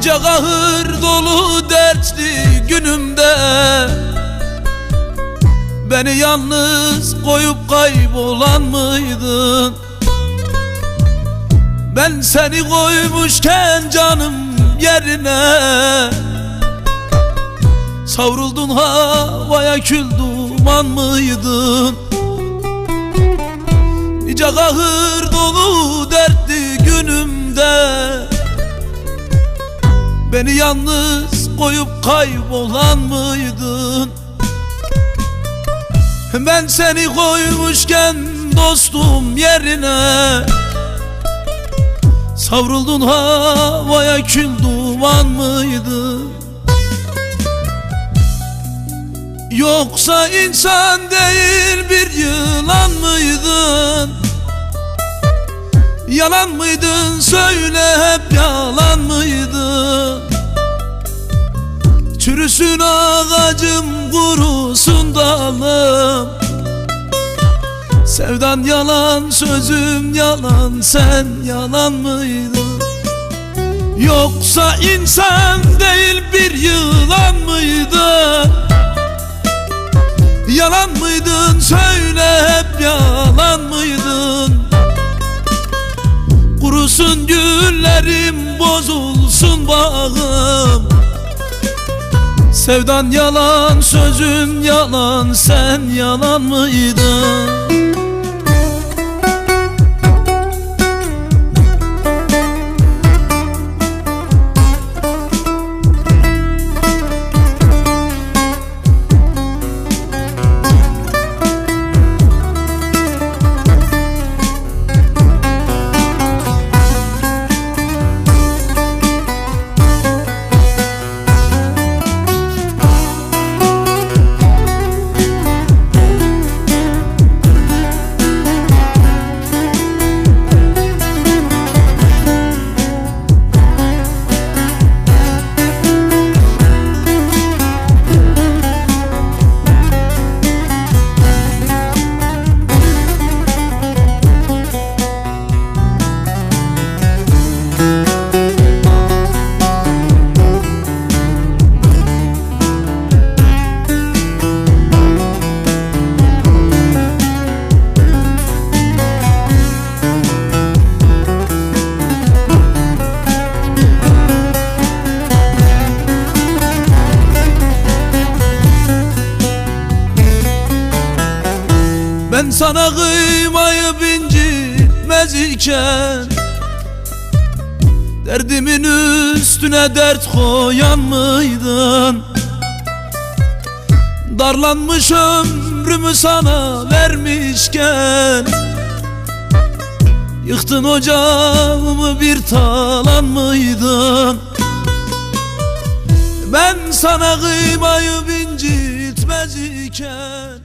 Nice kahır dolu dertli günümde Beni yalnız koyup kaybolan mıydın? Ben seni koymuşken canım yerine Savruldun havaya kül duman mıydın? Nice kahır dolu Beni yalnız koyup kaybolan mıydın? Ben seni koymuşken dostum yerine Savruldun havaya kül duman mıydı? Yoksa insan değil bir yılan mıydın? Yalan mıydın söyle hep yalan mıydın? Çürüsün ağacım kurusun dalım Sevdan yalan sözüm yalan sen yalan mıydın? Yoksa insan değil bir yılan mıydın? Yalan mıydın söyle hep yalan mıydın? Kurusun güllerim bozulsun bağım Sevdan yalan sözün yalan sen yalan mıydın? Ben sana kıymayı incitmez iken Derdimin üstüne dert koyan mıydın? Darlanmış ömrümü sana vermişken Yıktın ocağımı bir talan mıydın? Ben sana kıymayı incitmez iken